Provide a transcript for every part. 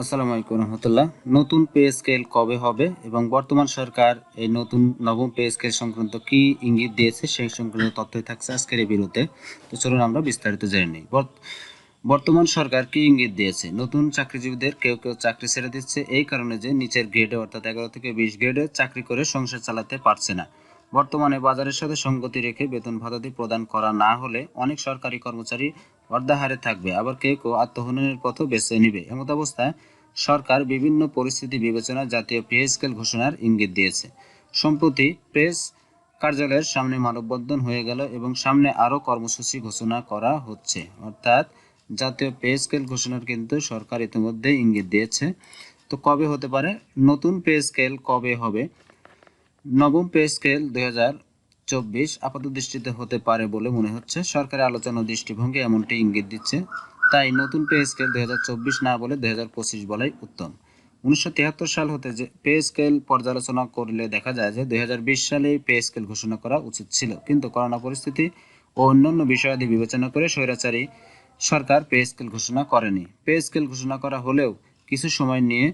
আসসালামু আলাইকুম রহমতুল্লাহ। নতুন পে স্কেল কবে হবে এবং বর্তমান সরকার এই নতুন নবম পে স্কেল সংক্রান্ত কি ইঙ্গিত দিয়েছে সেই সংক্রান্ত তথ্যই থাকছে আজকের এই বিরুদ্ধে তো চলুন আমরা বিস্তারিত জেনে নিই। বর্তমান সরকার কি ইঙ্গিত দিয়েছে? নতুন চাকরিজীবীদের কেউ কেউ চাকরি ছেড়ে দিচ্ছে, এই কারণে যে নিচের গ্রেডে অর্থাৎ এগারো থেকে বিশ গ্রেডে চাকরি করে সংসার চালাতে পারছে না। বর্তমানে বাজারের সাথে সঙ্গতি রেখে বেতন ভাতাদি প্রদান করা না হলে অনেক সরকারি কর্মচারী অর্ধাহারে থাকবে। আবার কেউ কেউ আত্মহননের পথও বেছে নিবে। এমত অবস্থায় সরকার বিভিন্ন পরিস্থিতি বিবেচনা জাতীয় পে স্কেল ঘোষণার ইঙ্গিত দিয়েছে। সম্প্রতি প্রেস কার্যালয়ের সামনে মানববন্ধন হয়ে গেল এবং সামনে আরও কর্মসূচি ঘোষণা করা হচ্ছে। অর্থাৎ জাতীয় পে স্কেল ঘোষণার কিন্তু সরকার ইতিমধ্যে ইঙ্গিত দিয়েছে। তো কবে হতে পারে? নতুন পে স্কেল কবে হবে? নবম পে স্কেল দুই চব্বিশ আপাত দৃষ্টিতে হতে পারে বলে মনে হচ্ছে। সরকারের আলোচনা দৃষ্টিভঙ্গি এমনটি ইঙ্গিত দিচ্ছে। তাই নতুন পে স্কেল দুই না বলে দুই বলাই উত্তম। উনিশশো তিয়াত্তর সাল হতে যে পে স্কেল পর্যালোচনা করলে দেখা যায় যে দুই সালে পে স্কেল ঘোষণা করা উচিত ছিল। কিন্তু করোনা পরিস্থিতি ও অন্যান্য বিষয়াদি বিবেচনা করে স্বৈরাচারী সরকার পে স্কেল ঘোষণা করেনি। পে স্কেল ঘোষণা করা হলেও কিছু সময় নিয়ে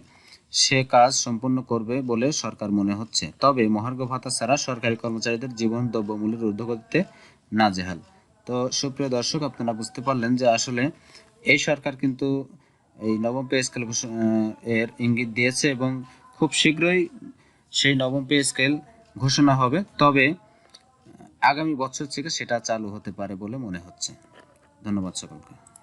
সে কাজ সম্পূর্ণ করবে বলে সরকার মনে হচ্ছে। তবে মহার্ঘ ভাতা ছাড়া সরকারি কর্মচারীদের জীবন দ্রব্যমূল্যের ঊর্ধ্বগতিতে নাজেহাল। তো সুপ্রিয় দর্শক, আপনারা বুঝতে পারলেন যে আসলে এই সরকার কিন্তু এই নবম পে স্কেল এর ইঙ্গিত দিয়েছে এবং খুব শীঘ্রই সেই নবম পে স্কেল ঘোষণা হবে। তবে, আগামী বছর থেকে সেটা চালু হতে পারে বলে মনে হচ্ছে। ধন্যবাদ সকলকে।